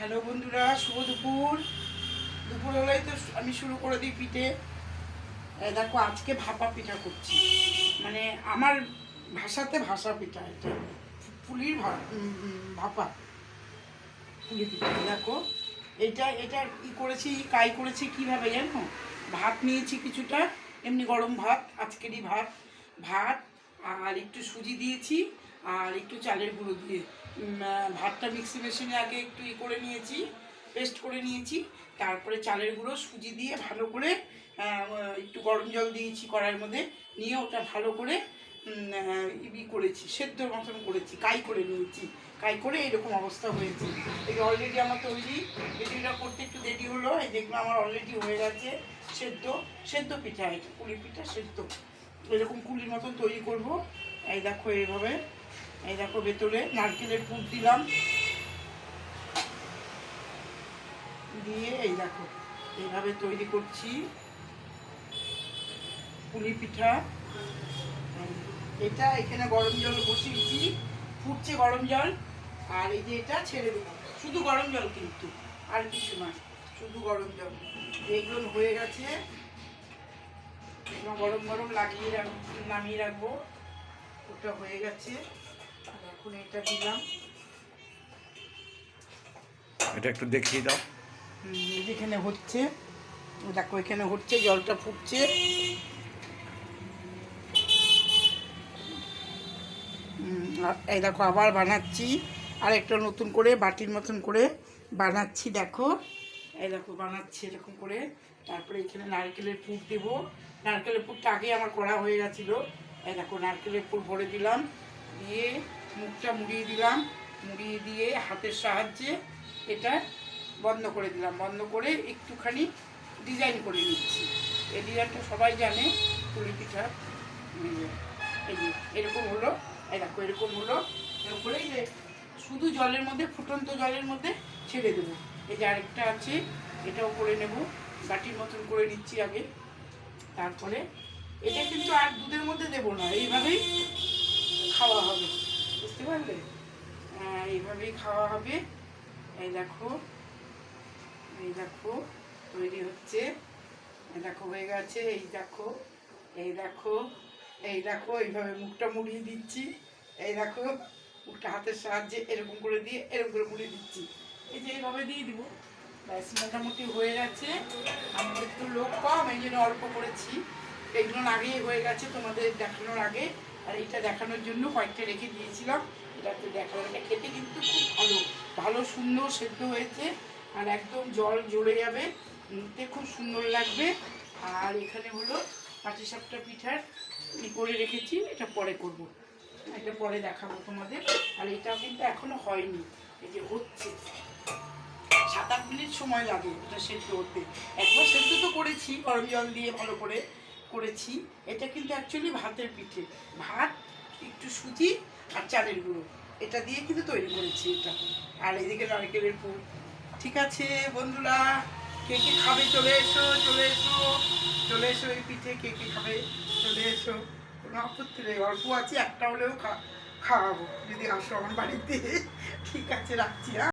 Hello বন্ধুরা, শুভ দুপুর। দুপুর হলেই তো আমি শুরু করে দিই পিঠে। দেখো, আজকে ভাপা পিঠা করছি। মানে আমার ভাষাতে ভাষা পিঠা, এটা পুলির ভাপা। পুলি পিঠা, দেখো, এটা এটা ই করেছি কাই করেছি কীভাবে জানো? ভাত নিয়েছি কিছুটা, এমনি গরম ভাত, আজকেরই ভাত। ভাত আর একটু সুজি দিয়েছি। আর একটু চালের গুঁড়ো দিয়ে। ভাতটা মিক্সি মেশিনে আগে একটু ই করে নিয়েছি পেস্ট করে নিয়েছি। তারপরে চালের গুঁড়ো, সুজি দিয়ে ভালো করে একটু গরম জল দিয়েছি কড়াইয়ের মধ্যে। নিয়ে ওটা ভালো করে ই করেছি সেদ্ধ মতন করেছি, কাই করে নিয়েছি। কাই করে এরকম অবস্থা হয়েছে। এই অলরেডি আমার তৈরি পিঠিটা করতে একটু দেরি হলো, এই দেখল আমার অলরেডি হয়ে গেছে, সেদ্ধ সেদ্ধ পিঠা, এটা কুলি পিঠা সেদ্ধ। এরকম কুলির মতন তৈরি করব। এই দেখো এইভাবে। এই দেখো ভেতরে নারকেলের পুর দিলাম। দিয়ে এই দেখো, এইভাবে তৈরি করছি। পুলি পিঠা। এটা এখানে গরম জল বসিয়েছি, ফুটছে গরম জল। আর এই যে এটা ছেড়ে দেবো। শুধু গরম জল কিন্তু, আর কিছু না, শুধু গরম জল। এগুলো হয়ে গেছে। গরম গরম লাগিয়ে রাখ নামিয়ে রাখব। ওটা হয়ে গেছে। আর এখন এটা দিলাম। এটা একটু দেখিয়ে দাও। হুম, এই যে এখানে হচ্ছে দেখো এখানে হচ্ছে জলটা ফুটছে। এই দেখো আবার বানাচ্ছি আর একটা নতুন করে বাটির মতন করে বানাচ্ছি দেখো। এই দেখো বানাচ্ছি এরকম করে। তারপরে এখানে নারকেলের পুর দেবো। নারকেলের পুরটা আগে আমার করা হয়ে গেছিল। এই দেখো নারকেলের পুর ভরে দিলাম। দিয়ে মুখটা মুড়িয়ে দিলাম। মুড়িয়ে দিয়ে হাতের সাহায্যে এটা বন্ধ করে দিলাম। বন্ধ করে একটুখানি ডিজাইন করে নিচ্ছি। এই ডিজাইনটা সবাই জানে পুলি পিঠা এই যে, এরকম হলো। এই দেখো এরকম হলো। এরকম করে এই যে শুধু জলের মধ্যে ফুটন্ত জলের মধ্যে ছেড়ে দেবো। এই যে আরেকটা আছে এটাও করে নেব। বাটির মতন করে নিচ্ছি আগে। তারপরে এটা কিন্তু আর দুধের মধ্যে দেবো না। এইভাবেই খাওয়া হবে বুঝতে পারলে? হ্যাঁ, এইভাবেই খাওয়া হবে। এই দেখো এই দেখো তৈরি হচ্ছে। এই দেখো হয়ে গেছে এই দেখো এই দেখো এই দেখো এইভাবে মুখটা মুড়িয়ে দিচ্ছি। এই দেখো মুখটা হাতের সাহায্যে এরকম করে দিয়ে এরকম করে মুড়িয়ে দিচ্ছি। এই যে এইভাবে দিয়ে দিব। ব্যাস মোটামুটি হয়ে গেছে। আমাদের তো লোক কম এই জন্য অল্প করেছি। এগুলো আগেই হয়ে গেছে তোমাদের দেখানোর আগে। আর এটা দেখানোর জন্য কয়েকটা রেখে দিয়েছিলাম। এটা তো দেখানো এটা খেতে কিন্তু খুব ভালো। ভালো, সুন্দর, সেদ্ধ হয়েছে। আর একদম জল জড়ে যাবে। নিতে খুব সুন্দর লাগবে। আর এখানে হলো পাটিসাপটা পিঠার করে রেখেছি, এটা পরে করব। এটা পরে দেখাবো তোমাদের। আর এটাও কিন্তু এখনও হয়নি। এই যে হচ্ছে। সাত আট মিনিট সময় লাগে এটা সেদ্ধ হতে। একবার সেদ্ধ তো করেছি, গরম জল দিয়ে ভালো করে। করেছি, এটা কিন্তু অ্যাকচুয়ালি ভাতের পিঠে। ভাত, একটু সুজি আর চালের গুঁড়ো। এটা দিয়ে কিন্তু তৈরি করেছি এটা। আর এদিকে নারকেলের পুর। ঠিক আছে বন্ধুরা, কে কে খাবে চলে এসো চলে এসো চলে এসো এই পিঠে, কে কে খাবে চলে এসো। কোনো আপত্তি নেই, অল্প আছে, একটা হলেও খা খাওয়াবো। যদি আসো আমার বাড়িতে। ঠিক আছে, রাখছি হ্যাঁ।